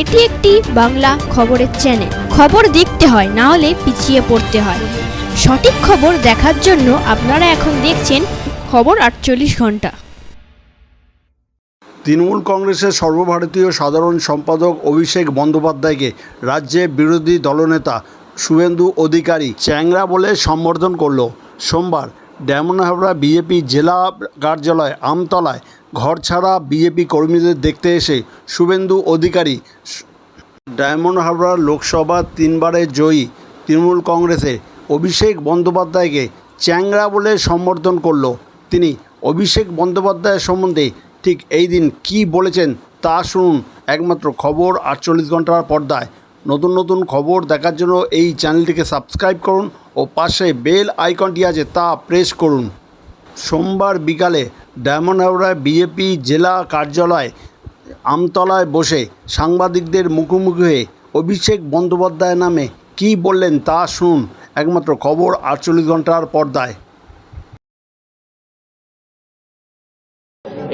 এটি একটি বাংলা খবরের চ্যানেল খবর দেখতে হয়, না হলে পিছিয়ে পড়তে হয়। সঠিক খবর দেখার জন্য আপনারা এখন দেখছেন খবর আটচল্লিশ ঘণ্টা। তৃণমূল কংগ্রেসের সর্বভারতীয় সাধারণ সম্পাদক অভিষেক বন্দ্যোপাধ্যায়কে রাজ্যে বিরোধী দলনেতা শুভেন্দু অধিকারী চ্যাংরা বলে সম্বর্ধন করল। সোমবার ডায়মন্ড হাবড়া বিজেপি জেলা কার্যালয় আমতলায় ঘর ছাড়া বিজেপি কর্মীদের দেখতে এসে শুভেন্দু অধিকারী ডায়মন্ড হাবড়া লোকসভা তিনবারের জয়ী তৃণমূল কংগ্রেসের অভিষেক বন্দ্যোপাধ্যায়কে চ্যাংরা বলে সম্বোধন করল। তিনি, অভিষেক বন্দ্যোপাধ্যায়ের সম্বন্ধে ঠিক এই দিন কী বলেছেন তা শুনুন। একমাত্র খবর আটচল্লিশ ঘণ্টার পর্দায়। নতুন নতুন খবর দেখার জন্য এই চ্যানেলটিকে সাবস্ক্রাইব করুন ও পাশে বেল আইকনটি আছে তা প্রেস করুন। সোমবার বিকালে ডায়মন্ড হাওড়ায় বিজেপি জেলা কার্যালয় আমতলায় বসে সাংবাদিকদের মুখোমুখি হয়ে অভিষেক বন্দ্যোপাধ্যায় নামে কী বললেন তা শুনুন। একমাত্র খবর আটচল্লিশ ঘণ্টার পর্দায়।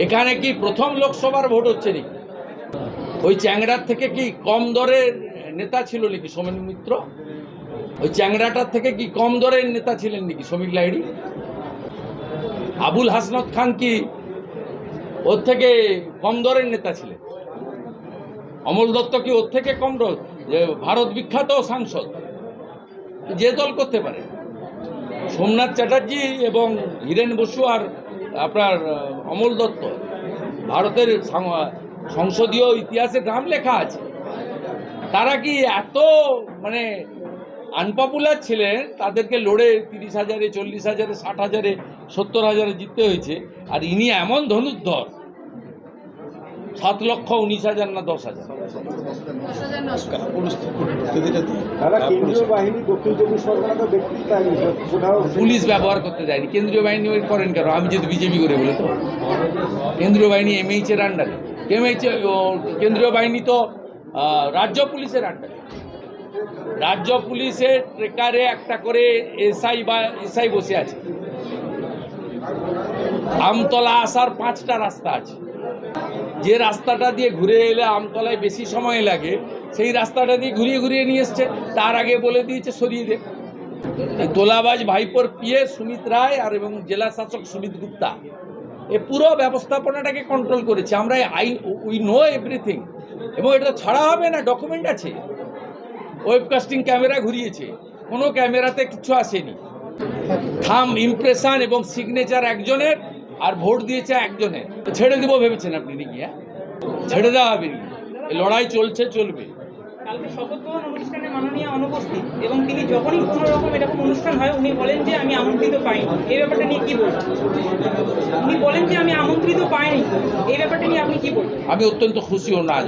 এখানে কি প্রথম লোকসভার ভোট হচ্ছে নাকি? ওই চ্যাংড়ার থেকে কি কম দরের নেতা ছিল নাকি সোমেন মিত্র? ওই চ্যাংড়াটার থেকে কি কম দরের নেতা ছিলেন নাকি সমীর লাহিড়ি? আবুল হাসনত খান কি ওর থেকে কম দরের নেতা ছিলেন? অমল দত্ত কি ওর থেকে কম দর? যে ভারত বিখ্যাত সাংসদ। যে দল করতে পারে। সোমনাথ চ্যাটার্জি এবং হীরেন বসু আর আপনার, অমল দত্ত। ভারতের সংসদীয় ইতিহাসে নাম লেখা আছে। তারা কি এত মানে আনপপুলার ছিলেন তাদেরকে লড়ে তিরিশ হাজারে চল্লিশ হাজারে ষাট হাজারে সত্তর হাজারে জিততে হয়েছে আর ইনি এমন ধনুর্ধর সাত লক্ষ উনিশ হাজার না দশ হাজার? পুলিশ ব্যবহার করতে যায়নি। কেন্দ্রীয় বাহিনী ওই করেন কেন? আমি যেহেতু বিজেপি করে বলে তো। কেন্দ্রীয় বাহিনী এমএইচ এর আন্ডারে এমএইচ কেন্দ্রীয় বাহিনী তো রাজ্য পুলিশের আন্ডারে রাজ্য পুলিশের ট্রেকারে একটা করে এসআই বা এসআই বসে আছে। আমতলা আসার পাঁচটা রাস্তা আছে। যে রাস্তাটা দিয়ে ঘুরে এলে আমতলায় বেশি সময় লাগে, সেই রাস্তাটা দিয়ে ঘুরিয়ে ঘুরিয়ে নিয়ে এসছে, তার আগে বলে দিয়েছে, সরিয়ে দে। তোলাবাজ ভাইপোর পিয়ে সুমিত রায় আর এবং জেলা শাসক সুমিত গুপ্তা। এ পুরো ব্যবস্থাপনাটাকে কন্ট্রোল করেছে। আমরা আই উই নো এভরিথিং এবং এটা ছাড়া হবে না ডকুমেন্ট আছে। ওয়েবকাস্টিং ক্যামেরা ঘুরিয়েছে। কোনো ক্যামেরাতে কিছু আসেনি। থাম ইমপ্রেশন এবং সিগনেচার একজনের আর ভোট দিয়েছে একজনের। ছেড়ে দেবো ভেবেছেন আপনি নাকি হ্যাঁ? ছেড়ে দেওয়া হবে লড়াই চলছে, চলবে। কালকে শপথ গ্রহণ অনুষ্ঠানে মাননীয় অনুপস্থিত এবং তিনি যখনই কোনো রকম এরকম অনুষ্ঠান হয় উনি বলেন যে আমি আমন্ত্রিত পাইনি। এই ব্যাপারটা নিয়ে কি বলবেন? উনি বলেন যে আমি আমন্ত্রিত পাইনি। এই ব্যাপারটা নিয়ে আপনি কি বলবেন? আমি অত্যন্ত খুশি ও না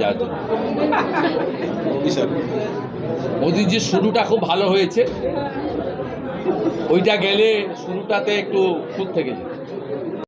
মোদির যে শুরুটা খুব ভালো হয়েছে। ওইটা গেলে শুরুটাতে একটু খুঁত থেকে যেত